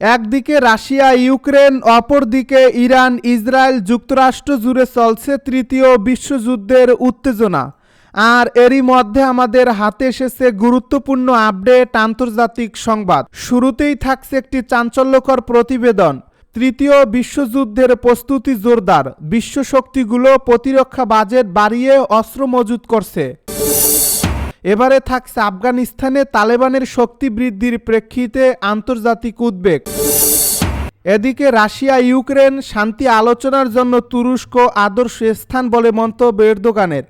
একদিকে Russia, Ukraine, অপরদিকে Iran, Israel যুক্তরাষ্ট্র জুড়ে চলছে তৃতীয় বিশ্বযুদ্ধের উত্তেজনা। আর এরই মধ্যে আমাদের হাতে এসেছে গুরুত্বপূর্ণ আপডেট আন্তর্জাতিক সংবাদ। শুরুতেই থাকছে একটি চাঞ্চল্যকর প্রতিবেদন। তৃতীয় বিশ্বযুদ্ধের প্রস্তুতি জোরদার। বিশ্ব শক্তিগুলো প্রতিরক্ষা বাজেট বাড়িয়ে অস্ত্র মজুত করছে। এবারে থাকছে আফগানিস্তানে তালেবানের শক্তি বৃদ্ধির প্রেক্ষিতে আন্তর্জাতিক উদ্বেগ। এদিকে রাশিয়া, ইউক্রেন শান্তি আলোচনার জন্য তুরস্ক আদর্শ স্থান বলে মন্তব্য এরদোগানের।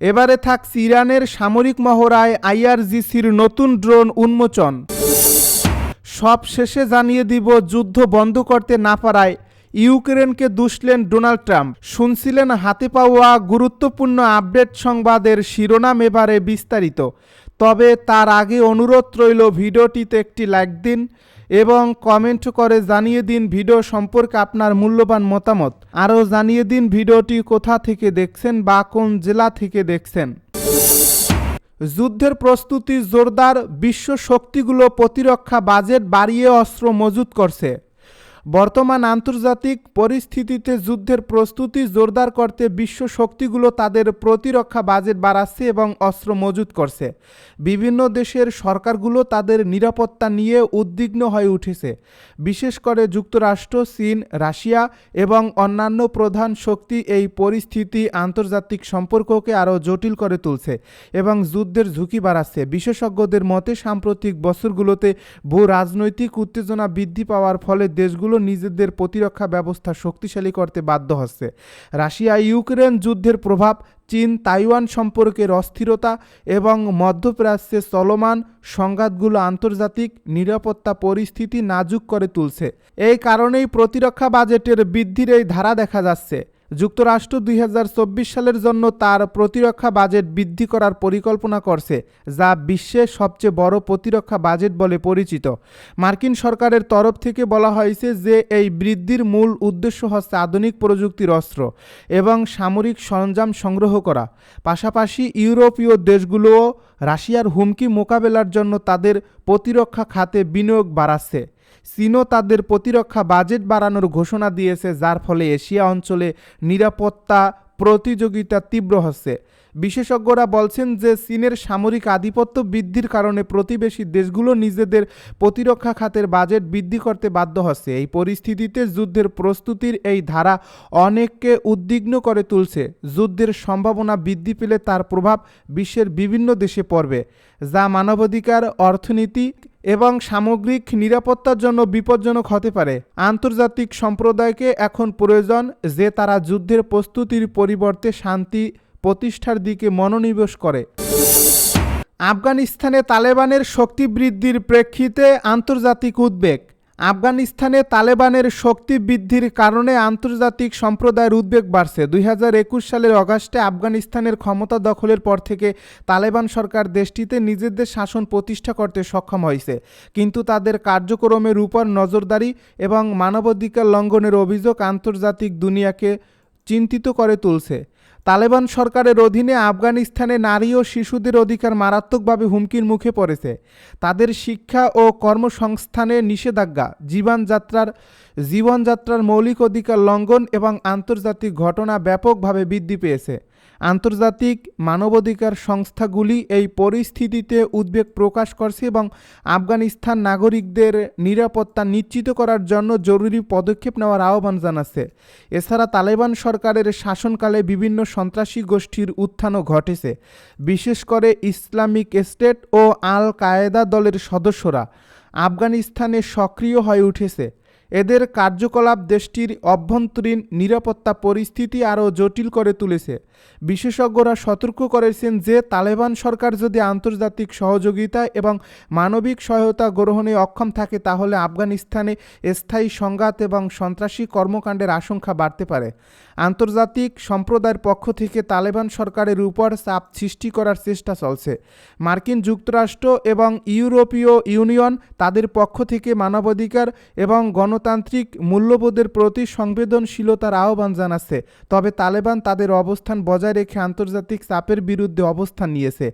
এবারে থাকছে ইরানের সামরিক মহড়ায় আইআরজিসির নতুন ড্রোন উন্মোচন। সব শেষে জানিয়ে দিব, যুদ্ধ বন্ধ করতে না পারায় ইউক্রেনকে দুষলেন ডোনাল্ড ট্রাম্প। শুনছিলেন হাতে পাওয়া গুরুত্বপূর্ণ আপডেট সংবাদের শিরোনাম এবারে বিস্তারিত। তবে তার আগে অনুরোধ রইল ভিডিওটিতে একটি লাইক দিন এবং কমেন্ট করে জানিয়ে দিন ভিডিও সম্পর্কে আপনার মূল্যবান মতামত। আরও জানিয়ে দিন ভিডিওটি কোথা থেকে দেখছেন বা কোন জেলা থেকে দেখছেন। যুদ্ধের প্রস্তুতি জোরদার, বিশ্ব শক্তিগুলো প্রতিরক্ষা বাজেট বাড়িয়ে অস্ত্র মজুত করছে। বর্তমান আন্তর্জাতিক পরিস্থিতিতে যুদ্ধের প্রস্তুতি জোরদার করতে বিশ্ব শক্তিগুলো তাদের প্রতিরক্ষা বাজেট বাড়াচ্ছে এবং অস্ত্র মজুত করছে। বিভিন্ন দেশের সরকারগুলো তাদের নিরাপত্তা নিয়ে উদ্বিগ্ন হয়ে উঠেছে। বিশেষ করে যুক্তরাষ্ট্র, চীন, রাশিয়া এবং অন্যান্য প্রধান শক্তি এই পরিস্থিতি আন্তর্জাতিক সম্পর্ককে আরও জটিল করে তুলছে এবং যুদ্ধের ঝুঁকি বাড়াচ্ছে। বিশেষজ্ঞদের মতে, সাম্প্রতিক বছরগুলোতে ভূ রাজনৈতিক উত্তেজনা বৃদ্ধি পাওয়ার ফলে দেশগুলো নিজেদের প্রতিরক্ষা ব্যবস্থা শক্তিশালী করতে বাধ্য হচ্ছে। রাশিয়া, ইউক্রেন যুদ্ধের প্রভাব, চীন, তাইওয়ান সম্পর্কের অস্থিরতা এবং মধ্যপ্রাচ্যে চলমান সংঘাতগুলো আন্তর্জাতিক নিরাপত্তা পরিস্থিতি নাজুক করে তুলছে। এই কারণেই প্রতিরক্ষা বাজেটের বৃদ্ধির এই ধারা দেখা যাচ্ছে। যুক্তরাষ্ট্র দুই হাজার চব্বিশ সালের জন্য তার প্রতিরক্ষা বাজেট বৃদ্ধি করার পরিকল্পনা করছে, যা বিশ্বের সবচেয়ে বড় প্রতিরক্ষা বাজেট বলে পরিচিত। মার্কিন সরকারের তরফ থেকে বলা হয়েছে যে এই বৃদ্ধির মূল উদ্দেশ্য হচ্ছে আধুনিক প্রযুক্তির অস্ত্র এবং সামরিক সরঞ্জাম সংগ্রহ করা। পাশাপাশি ইউরোপীয় দেশগুলোও রাশিয়ার হুমকি মোকাবেলার জন্য তাদের প্রতিরক্ষা খাতে বিনিয়োগ বাড়াচ্ছে। চীনও তাদের প্রতিরক্ষা বাজেট বাড়ানোর ঘোষণা দিয়েছে, যার ফলে এশিয়া অঞ্চলে নিরাপত্তা প্রতিযোগিতা তীব্র হচ্ছে। বিশেষজ্ঞরা বলছেন যে, চীনের সামরিক আধিপত্য বৃদ্ধির কারণে প্রতিবেশী দেশগুলো নিজেদের প্রতিরক্ষা খাতের বাজেট বৃদ্ধি করতে বাধ্য হচ্ছে। এই পরিস্থিতিতে যুদ্ধের প্রস্তুতির এই ধারা অনেককে উদ্বিগ্ন করে তুলছে। যুদ্ধের সম্ভাবনা বৃদ্ধি পেলে তার প্রভাব বিশ্বের বিভিন্ন দেশে পড়বে, যা মানবাধিকার, অর্থনীতি এবং সামগ্রিক নিরাপত্তার জন্য বিপজ্জনক হতে পারে। আন্তর্জাতিক সম্প্রদায়কে এখন প্রয়োজন যে তারা যুদ্ধের প্রস্তুতির পরিবর্তে শান্তি প্রতিষ্ঠার দিকে মনোনিবেশ করে। আফগানিস্তানে তালেবানের শক্তি বৃদ্ধির প্রেক্ষিতে আন্তর্জাতিক উদ্বেগ। আফগানিস্তানে তালেবানের শক্তি বৃদ্ধির কারণে আন্তর্জাতিক সম্প্রদায়ের উদ্বেগ বাড়ছে। দুই হাজার একুশ সালের অগাস্টে আফগানিস্তানের ক্ষমতা দখলের পর থেকে তালেবান সরকার দেশটিতে নিজেদের শাসন প্রতিষ্ঠা করতে সক্ষম হয়েছে। কিন্তু তাদের কার্যক্রমের উপর নজরদারি এবং মানবাধিকার লঙ্ঘনের অভিযোগ আন্তর্জাতিক দুনিয়াকে চিন্তিত করে তুলছে। তালেবান সরকারের অধীনে আফগানিস্তানে নারী ও শিশুদের অধিকার মারাত্মকভাবে হুমকির মুখে পড়েছে। তাদের শিক্ষা ও কর্মসংস্থানে নিষেধাজ্ঞা, জীবনযাত্রার জীবনযাত্রার মৌলিক অধিকার লঙ্ঘন এবং আন্তর্জাতিক ঘটনা ব্যাপকভাবে বৃদ্ধি পেয়েছে। আন্তর্জাতিক মানবাধিকার সংস্থাগুলি এই পরিস্থিতিতে উদ্বেগ প্রকাশ করছে এবং আফগানিস্তান নাগরিকদের নিরাপত্তা নিশ্চিত করার জন্য জরুরি পদক্ষেপ নেওয়ার আহ্বান জানাচ্ছে। এছাড়া তালেবান সরকারের শাসনকালে বিভিন্ন সন্ত্রাসী গোষ্ঠীর উত্থানও ঘটেছে। বিশেষ করে ইসলামিক স্টেট ও আল কায়েদা দলের সদস্যরা আফগানিস্তানে সক্রিয় হয়ে উঠেছে। এদের কার্যকলাপ দেশটির অভ্যন্তরীণ নিরাপত্তা পরিস্থিতি আরও জটিল করে তুলেছে। বিশেষজ্ঞরা সতর্ক করেছেন যে, তালেবান সরকার যদি আন্তর্জাতিক সহযোগিতা এবং মানবিক সহায়তা গ্রহণে অক্ষম থাকে, তাহলে আফগানিস্তানে স্থায়ী সংঘাত এবং সন্ত্রাসী কর্মকাণ্ডের আশঙ্কা বাড়তে পারে। আন্তর্জাতিক সম্প্রদায়ের পক্ষ থেকে তালেবান সরকারের উপর চাপ সৃষ্টি করার চেষ্টা চলছে। মার্কিন যুক্তরাষ্ট্র এবং ইউরোপীয় ইউনিয়ন তাদের পক্ষ থেকে মানবাধিকার এবং গণ গণতান্ত্রিক মূল্যবোধের প্রতি সংবেদনশীলতার আহ্বান জানাচ্ছে, তবে তালেবান তাদের অবস্থান বজায় রেখে আন্তর্জাতিক চাপের বিরুদ্ধে অবস্থান নিয়েছে।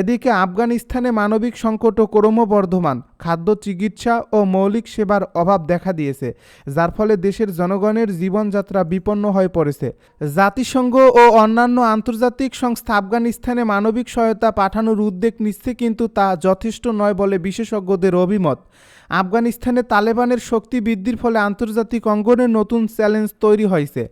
এদিকে আফগানিস্তানে মানবিক সংকটও ক্রমবর্ধমান, খাদ্য চিকিৎসা ও মৌলিক সেবার অভাব দেখা দিয়েছে, যার ফলে দেশের জনগণের জীবনযাত্রা বিপন্ন হয়ে পড়েছে। জাতিসংঘ ও অন্যান্য আন্তর্জাতিক সংস্থা আফগানিস্তানে মানবিক সহায়তা পাঠানোর উদ্যোগ নিচ্ছে কিন্তু তা যথেষ্ট নয় বলে বিশেষজ্ঞদের অভিমত। আফগানিস্তানে তালেবানের শক্তি বৃদ্ধির ফলে আন্তর্জাতিক অঙ্গনে নতুন চ্যালেঞ্জ তৈরি হয়েছে।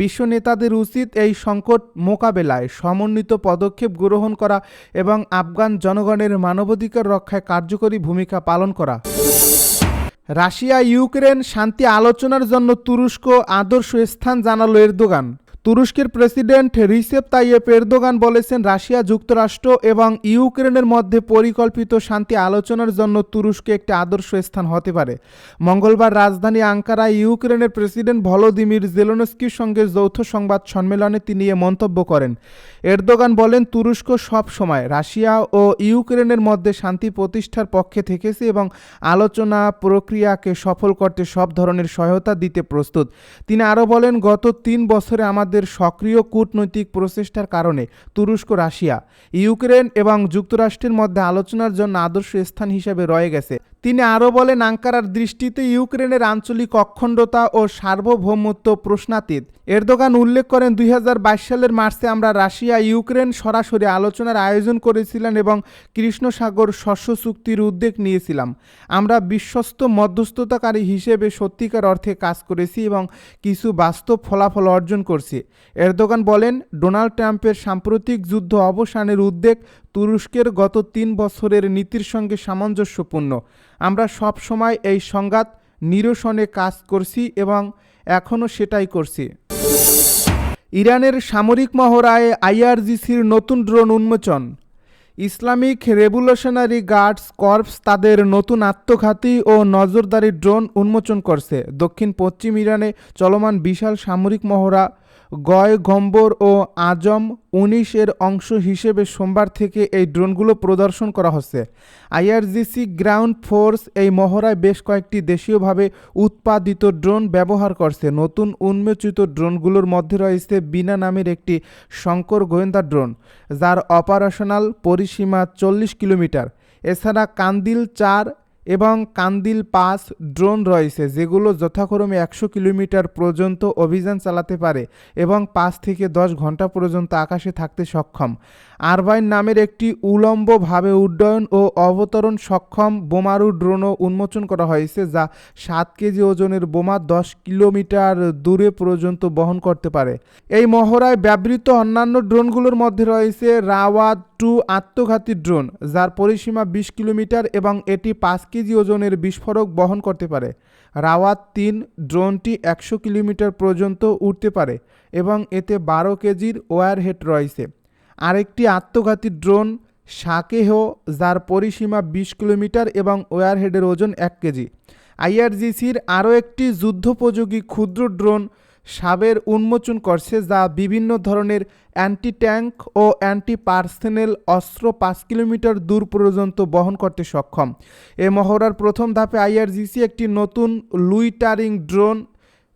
বিশ্ব নেতাদের উচিত এই সংকট মোকাবেলায় সমন্বিত পদক্ষেপ গ্রহণ করা এবং আফগান জনগণের মানবাধিকার রক্ষায় কার্যকরী ভূমিকা পালন করা। রাশিয়া ইউক্রেন শান্তি আলোচনার জন্য তুরস্ক আদর্শ স্থান জানালো এরদোগান। তুরস্কের প্রেসিডেন্ট রিসেপ তাইয়েপ এরদোগান বলেছেন, রাশিয়া যুক্তরাষ্ট্র এবং ইউক্রেনের মধ্যে পরিকল্পিত শান্তি আলোচনার জন্য তুরস্ক একটি আদর্শ স্থান হতে পারে। মঙ্গলবার রাজধানী আঙ্কারায় ইউক্রেনের প্রেসিডেন্ট ভলোদিমির জেলোনস্কির সঙ্গে যৌথ সংবাদ সম্মেলনে তিনি এ মন্তব্য করেন। এরদোগান বলেন, তুরস্ক সব সময় রাশিয়া ও ইউক্রেনের মধ্যে শান্তি প্রতিষ্ঠার পক্ষে থেকেছে এবং আলোচনা প্রক্রিয়াকে সফল করতে সব ধরনের সহায়তা দিতে প্রস্তুত। তিনি আরও বলেন, গত তিন বছরে আমাদের সক্রিয় কূটনৈতিক প্রচেষ্টার কারণে তুরস্ক, রাশিয়া, ইউক্রেন এবং যুক্তরাষ্ট্রের মধ্যে আলোচনার জন্য আদর্শ স্থান হিসেবে রয়ে গেছে তিনি আরও বলেন, আঙ্কারার দৃষ্টিতে ইউক্রেনের আঞ্চলিক অখণ্ডতা ও সার্বভৌমত্ব প্রশ্নাতীত। এরদোগান উল্লেখ করেন, দুই হাজার বাইশ সালের মার্চে আমরা রাশিয়া, ইউক্রেন সরাসরি আলোচনার আয়োজন করেছিলাম এবং কৃষ্ণসাগর শস্য চুক্তির উদ্যোগ নিয়েছিলাম। আমরা বিশ্বস্ত মধ্যস্থতাকারী হিসেবে সত্যিকার অর্থে কাজ করেছি এবং কিছু বাস্তব ফলাফল অর্জন করছি। এরদোগান বলেন, ডোনাল্ড ট্রাম্পের সাম্প্রতিক যুদ্ধ অবসানের উদ্যোগ তুরস্কের গত তিন বছরের নীতির সঙ্গে সামঞ্জস্যপূর্ণ। আমরা সব সময় এই সংঘাত নিরসনে কাজ করছি এবং এখনও সেটাই করছি। ইরানের সামরিক মহড়ায় আইআরজিসির নতুন ড্রোন উন্মোচন। ইসলামিক রেভলিউশনারি গার্ডস কর্পস তাদের নতুন আত্মঘাতী ও নজরদারি ড্রোন উন্মোচন করছে। দক্ষিণ পশ্চিম ইরানে চলমান বিশাল সামরিক মহড়া গয়, গম্বর ও আজম উনিশ এর অংশ হিসেবে সোমবার থেকে এই ড্রোনগুলো প্রদর্শন করা হচ্ছে। আইআরজিসি গ্রাউন্ড ফোর্স এই মহড়ায় বেশ কয়েকটি দেশীয়ভাবে উৎপাদিত ড্রোন ব্যবহার করছে। নতুন উন্মোচিত ড্রোনগুলোর মধ্যে রয়েছে বিনা নামের একটি শঙ্কর গোয়েন্দা ড্রোন, যার অপারেশনাল পরিসীমা চল্লিশ কিলোমিটার। এছাড়া কান্দিল চার এবং কান্দিল পাস ড্রোন রয়েছে, যেগুলো যথাক্রমে একশো কিলোমিটার পর্যন্ত অভিযান চালাতে পারে এবং পাঁচ থেকে দশ ঘণ্টা পর্যন্ত আকাশে থাকতে সক্ষম। আরবাইন নামের একটি উলম্বভাবে উড্ডয়ন ও অবতরণ সক্ষম বোমারু ড্রোনও উন্মোচন করা হয়েছে, যা সাত কেজি ওজনের বোমা দশ কিলোমিটার দূরে পর্যন্ত বহন করতে পারে। এই মহড়ায় ব্যবহৃত অন্যান্য ড্রোনগুলোর মধ্যে রয়েছে রাওয়াত টু আত্মঘাতী ড্রোন, যার পরিসীমা বিশ কিলোমিটার এবং এটি পাঁচ কেজি ওজনের বিস্ফোরক বহন করতে পারে। রাওয়াত তিন ড্রোনটি একশো কিলোমিটার পর্যন্ত উঠতে পারে এবং এতে বারো কেজির ওয়ারহেড রয়েছে। আরেকটি আত্মঘাতী ড্রোন সাকেহ যার পরিসীমা বিশ কিলোমিটার এবং ওয়ারহেডের ওজন এক কেজি। আইআরজিসির আরও একটি যুদ্ধোপযোগী ক্ষুদ্র ড্রোন সাবের উন্মোচন করছে, যা বিভিন্ন ধরনের অ্যান্টি ট্যাঙ্ক ও অ্যান্টি পার্সোনেল অস্ত্র পাঁচ কিলোমিটার দূর পর্যন্ত বহন করতে সক্ষম। এ মহড়ার প্রথম ধাপে আইআরজিসি একটি নতুন লুইটারিং ড্রোন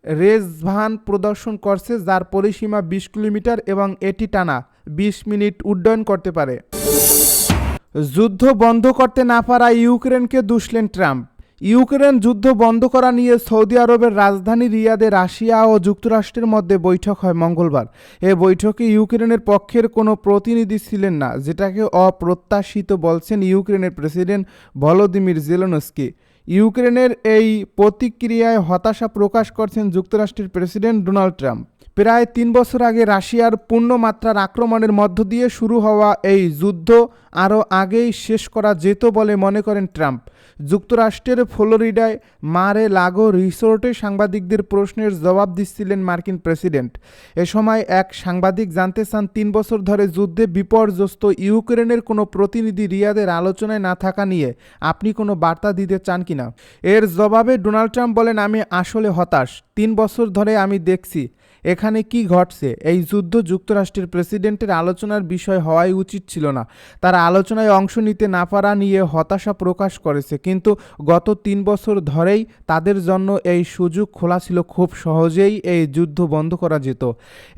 রেজভান প্রদর্শন করছে, যার পরিসীমা বিশ কিলোমিটার এবং এটি টানা বিশ মিনিট উড্ডয়ন করতে পারে। যুদ্ধ বন্ধ করতে না পারা ইউক্রেনকে দুষলেন ট্রাম্প। ইউক্রেন যুদ্ধ বন্ধ করা নিয়ে সৌদি আরবের রাজধানী রিয়াদে রাশিয়া ও যুক্তরাষ্ট্রের মধ্যে বৈঠক হয় মঙ্গলবার। এ বৈঠকে ইউক্রেনের পক্ষের কোনো প্রতিনিধি ছিলেন না, যেটাকে অপ্রত্যাশিত বলছেন ইউক্রেনের প্রেসিডেন্ট ভলোদিমির জেলোনস্কি। ইউক্রেনের এই প্রতিক্রিয়ায় হতাশা প্রকাশ করছেন যুক্তরাষ্ট্রের প্রেসিডেন্ট ডোনাল্ড ট্রাম্প। প্রায় তিন বছর আগে রাশিয়ার পূর্ণমাত্রার আক্রমণের মধ্য দিয়ে শুরু হওয়া এই যুদ্ধ আরও আগেই শেষ করা যেত বলে মনে করেন ট্রাম্প। যুক্তরাষ্ট্রের ফ্লোরিডায় মারে লাগো রিসোর্টে সাংবাদিকদের প্রশ্নের জবাব দিচ্ছিলেন মার্কিন প্রেসিডেন্ট। এ সময় এক সাংবাদিক জানতে চান, তিন বছর ধরে যুদ্ধে বিপর্যস্ত ইউক্রেনের কোনো প্রতিনিধি রিয়াদের আলোচনায় না থাকা নিয়ে আপনি কোনো বার্তা দিতে চান কিনা? এর জবাবে ডোনাল্ড ট্রাম্প বলেন, আমি আসলে হতাশ। তিন বছর ধরে আমি দেখছি এখানে কি ঘটছে? এই যুদ্ধ যুক্তরাষ্ট্রের প্রেসিডেন্টের আলোচনার বিষয় হওয়াই উচিত ছিল না। তারা আলোচনায় অংশ নিতে না পারা নিয়ে হতাশা প্রকাশ করেছে, কিন্তু গত তিন বছর ধরেই তাদের জন্য এই সুযোগ খোলা ছিল খুব সহজেই এই যুদ্ধ বন্ধ করা যেত।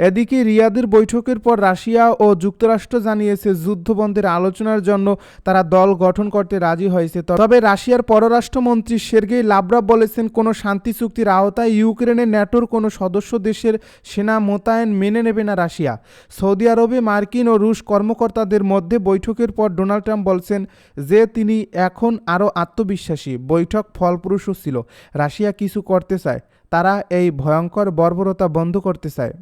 এদিকে রিয়াদের বৈঠকের পর রাশিয়া ও যুক্তরাষ্ট্র জানিয়েছে, যুদ্ধ বন্ধের আলোচনার জন্য তারা দল গঠন করতে রাজি হয়েছে। তবে রাশিয়ার পররাষ্ট্রমন্ত্রী সের্গেই লাভরাভ বলেছেন, কোনো শান্তি চুক্তির আওতায় ইউক্রেনের ন্যাটোর কোনো সদস্য দেশের সেনা মোতায়েন মেনে নেবে না রাশিয়া। সৌদি আরবে মার্কিন ও রুশ কর্মকর্তাদের মধ্যে বৈঠকের পর ডোনাল্ড ট্রাম্প বলছেন যে তিনি এখন আরও আত্মবিশ্বাসী, বৈঠক ফলপ্রসূ ছিল। রাশিয়া কিছু করতে চায়, তারা এই ভয়ঙ্কর বর্বরতা বন্ধ করতে চায়।